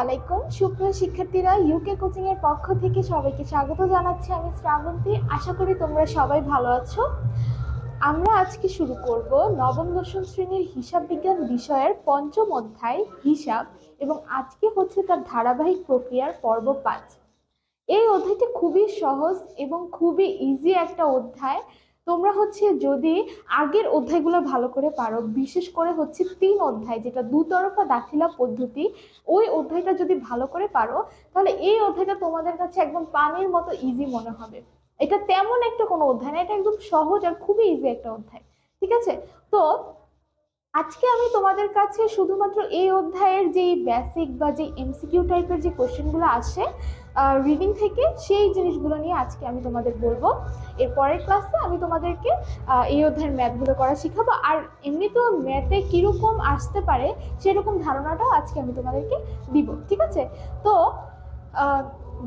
আলাইকুম সুপ্রিয় শিক্ষার্থীরা ইউকে কোচিং এর পক্ষ থেকে সবাইকে স্বাগত জানাচ্ছি আমি শ্রাবন্তী। আশা করি তোমরা সবাই ভালো আছো। আমরা আজকে শুরু করব নবম, দশম শ্রেণির হিসাব বিজ্ঞান বিষয়ের পঞ্চম অধ্যায়, হিসাব, এবং আজকে হচ্ছে তার ধারাবাহিক প্রক্রিয়ার পর্ব পাঁচ। এই অধ্যায়টি খুবই সহজ এবং খুবই ইজি একটা অধ্যায়। তোমরা হচ্ছে যদি আগের অধ্যায়গুলো ভালো করে পারো, বিশেষ করে হচ্ছে তিন অধ্যায়, যেটা দুতরফা দাখিলা পদ্ধতি, ওই অধ্যায়টা যদি ভালো করে পারো, তাহলে এই অধ্যায়টা তোমাদের কাছে একদম পানির মতো ইজি মনে হবে। এটা তেমন একটা কোনো অধ্যায় না, এটা একদম সহজ আর খুবই ইজি একটা অধ্যায়, ঠিক আছে? তো আজকে আমি তোমাদের কাছে শুধুমাত্র এই অধ্যায়ের যে বেসিক বা যে এমসিকিউ টাইপের যে কোশ্চেনগুলো আসে রিডিং থেকে সেই জিনিসগুলো নিয়ে আজকে আমি তোমাদের বলব। এর পরের ক্লাসে আমি তোমাদেরকে এই অধ্যায়ের ম্যাথগুলো করা শেখাবো। আর এমনি তো ম্যাথে কীরকম আসতে পারে সেরকম ধারণাটাও আজকে আমি তোমাদেরকে দিব, ঠিক আছে? তো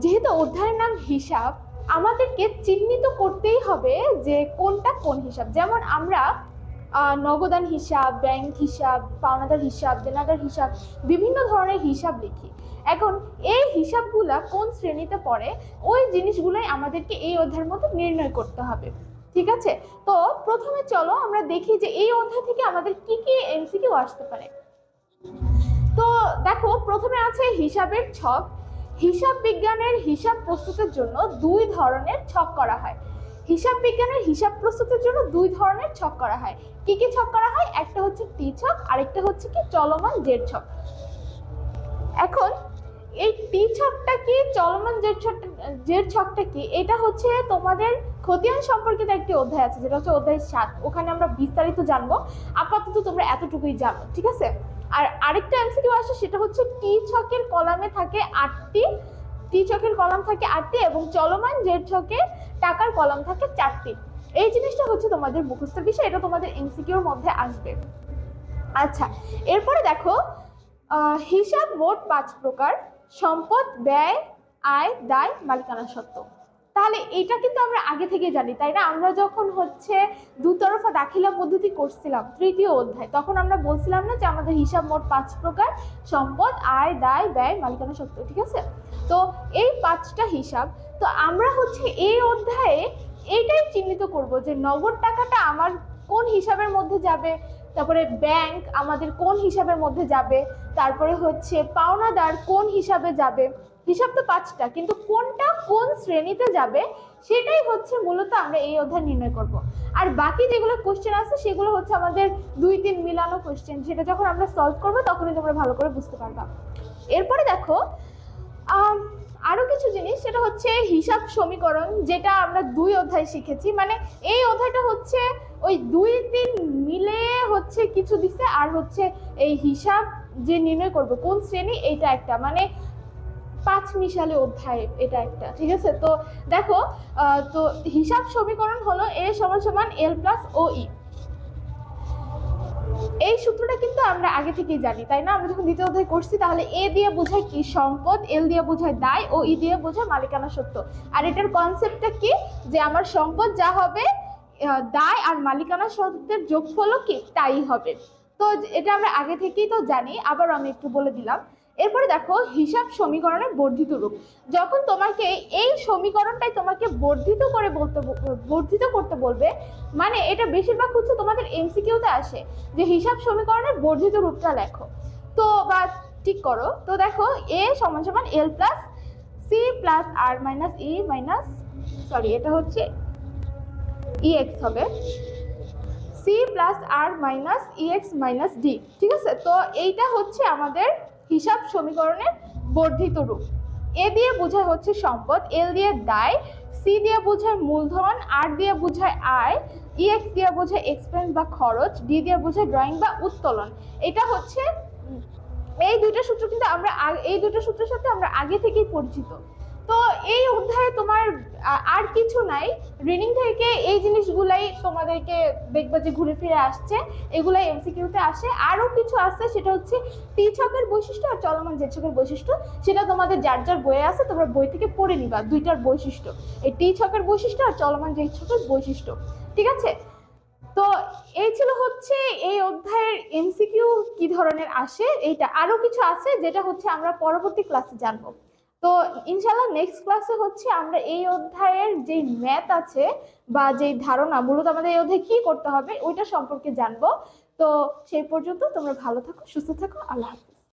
যেহেতু অধ্যায়ের নাম হিসাব, আমাদেরকে চিহ্নিত করতেই হবে যে কোনটা কোন হিসাব। যেমন আমরা নগদান হিসাব ব্যাংক হিসাব, পাওনাদার হিসাব, দেনাদার হিসাব, বিভিন্ন ধরনের হিসাব লিখি। এখন এই হিসাবগুলা কোন শ্রেণীতে পড়ে? ওই জিনিসগুলোই আমাদেরকে এই অধ্যায়ের মধ্যে নির্ণয় করতে হবে। ঠিক আছে? তো প্রথমে চলো আমরা দেখি যে এই অধ্যায় থেকে আমাদের কি কি এমসিকিউ আসতে পারে। তো দেখো, প্রথমে আছে হিসাবের ছক। হিসাব বিজ্ঞানের হিসাব প্রস্তুতের জন্য দুই ধরনের ছক করা হয়। হিসাব বিজ্ঞানের হিসাব প্রস্তুতের জন্য দুই ধরনের ছক করা হয়। কি কি ছক করা হয়? একটা হচ্ছে টি ছক আরেকটা হচ্ছে কি চলমান জেড ছক। এখন এই টি ছকটা কি, চলমান জেড ছকটা জেড ছকটা কি? এটা হচ্ছে তোমাদের খতিয়ান সম্পর্কিত একটি অধ্যায় আছে, যেটা হচ্ছে অধ্যায় সাত। ওখানে আমরা বিস্তারিত জানব। আপাতত তোমরা এতটুকুই জানো, ঠিক আছে? আর আরেকটা এমসিকিউ আসে, সেটা হচ্ছে টি ছকের কলামে থাকে আটটি টি ছকের কলাম থাকে আটটি এবং চলমান জেড ছকে টাকার কলাম থাকে চারটি। এই জিনিসটা হচ্ছে তোমাদের মুখস্থ বিষয়, এটা তোমাদের এমসিকিউর মধ্যে আসবে। আচ্ছা এরপরে দেখো হিসাব মোট পাঁচ প্রকার, সম্পদ, ব্যয়, আয়, দায়, মালিকানা সত্ত্ব তাহলে এটা কিন্তু আমরা আগে থেকে জানি, তাই না? আমরা যখন হচ্ছে দুতরফা দাখিলা পদ্ধতি করছিলাম, তৃতীয় অধ্যায়, তখন আমরা বলছিলাম না যে আমাদের হিসাব মোট পাঁচ প্রকার, সম্পদ, আয়, দায়, ব্যয়, মালিকানা সত্ত্ব ঠিক আছে? তো এই পাঁচটা হিসাব, তো আমরা হচ্ছে এই অধ্যায়ে এইটাই চিহ্নিত করব যে নগদ টাকাটা আমার কোন হিসাবের মধ্যে যাবে, তারপরে ব্যাংক আমাদের কোন হিসাবের মধ্যে যাবে, তারপরে হচ্ছে পাওনাদার কোন হিসাবে যাবে হিসাব তো পাঁচটা কিন্তু কোনটা কোন শ্রেণীতে যাবে সেটাই হচ্ছে মূলত আমরা এই অধ্যায় নির্ণয় করব। আর বাকি যেগুলো কোশ্চেন আছে সেগুলো হচ্ছে আমাদের দুই তিন মিলানো কোশ্চেন সেটা যখন আমরা সলভ করব তখনই তোমরা ভালো করে বুঝতে পারবা। এরপরে দেখো আম, আরও কিছু জিনিস সেটা হচ্ছে হিসাব সমীকরণ যেটা আমরা দুই অধ্যায় শিখেছি। মানে এই অধ্যায়টা হচ্ছে ওই দুই তিন মিলে হচ্ছে কিছু দিছে আর হচ্ছে এই হিসাব যে নির্ণয় করব কোন শ্রেণি এইটা একটা। মানে পাঁচ মিশালে অধ্যায় এটা একটা, ঠিক আছে? তো দেখো তো হিসাব সমীকরণ হলো এ সমান সমান এল প্লাস ও ই। এই সূত্রটা কিন্তু আমরা আগে থেকেই জানি, তাই না? আমরা যখন দ্বিতীয় অধ্যায় করছি, তাহলে এ দিয়ে বোঝায় কি সম্পদ, এল দিয়ে বোঝায় দায়, ও ই দিয়ে বোঝায় মালিকানা সত্য। আর এটার কনসেপ্টটা কি? যে আমার সম্পদ যা হবে দায় আর মালিকানা সত্ত্বের যোগফলও কি? তাই হবে। তো এটা আমরা আগে থেকেই তো জানি, আবার আমি একটু বলে দিলাম। এরপরে দেখো, হিসাব সমীকরণের বর্ধিত রূপ। যখন তোমাকে এই সমীকরণটাই তোমাকে বর্ধিত করে বলতে বর্ধিত করতে বলবে মানে এটা বেশিরভাগ হচ্ছে তোমাদের এমসিকিউতে আসে, যে হিসাব সমীকরণের বর্ধিত রূপটা লেখো। তো বা ঠিক করো, তো দেখো এ সমান সমান L plus C plus R minus E minus sorry এটা হচ্ছে ই এক্স হবে। C plus R minus E X minus D ঠিক আছে? তো এইটা হচ্ছে আমাদের হিসাব সমীকরণের বর্ধিত রূপ। এ দিয়ে বোঝায় হচ্ছে সম্পদ, এল দিয়ে দায়, সি দিয়ে বোঝায় মূলধন, আর দিয়ে বোঝায় আয় ই এক্স দিয়ে বোঝায় এক্সপেন্স বা খরচ ডি দিয়ে বোঝায় ড্রয়িং বা উত্তোলন। এটা হচ্ছে, এই দুইটা সূত্র কিন্তু আমরা এই দুটো সূত্রের সাথে আমরা আগে থেকেই পরিচিত। তো এই অধ্যায়ে তোমার আর কিছু নাই। রিডিং থেকে এই জিনিসগুলাই তোমাদেরকে দেখবে যে ঘুরে ফিরে আসছে। এগুলাই এমসিকিউতে আসে। আরও কিছু আছে, সেটা হচ্ছে টি ছকের বৈশিষ্ট্য আর চলমান জেড ছকের বৈশিষ্ট্য। সেটা তোমাদের যার যার বইয়ে আছে, তোমরা বই থেকে পড়ে নিবা। দুইটার বৈশিষ্ট্য। এই টি ছকের বৈশিষ্ট্য আর চলমান জেড ছকের বৈশিষ্ট্য। ঠিক আছে? তো এই ছিল হচ্ছে এই অধ্যায়ের এমসিকিউ কি ধরনের আসে, এইটা। আরও কিছু আছে, যেটা হচ্ছে আমরা পরবর্তী ক্লাসে জানব। তো ইনশাল্লাহ নেক্সট ক্লাসে হচ্ছে আমরা এই অধ্যায়ের যে ম্যাথ আছে বা যে ধারণা, মূলত আমাদের এই অধ্যায়ে কি করতে হবে, ওইটা সম্পর্কে জানব। তো সেই পর্যন্ত তোমরা ভালো থাকো, সুস্থ থাকো, আল্লাহ হাফিজ।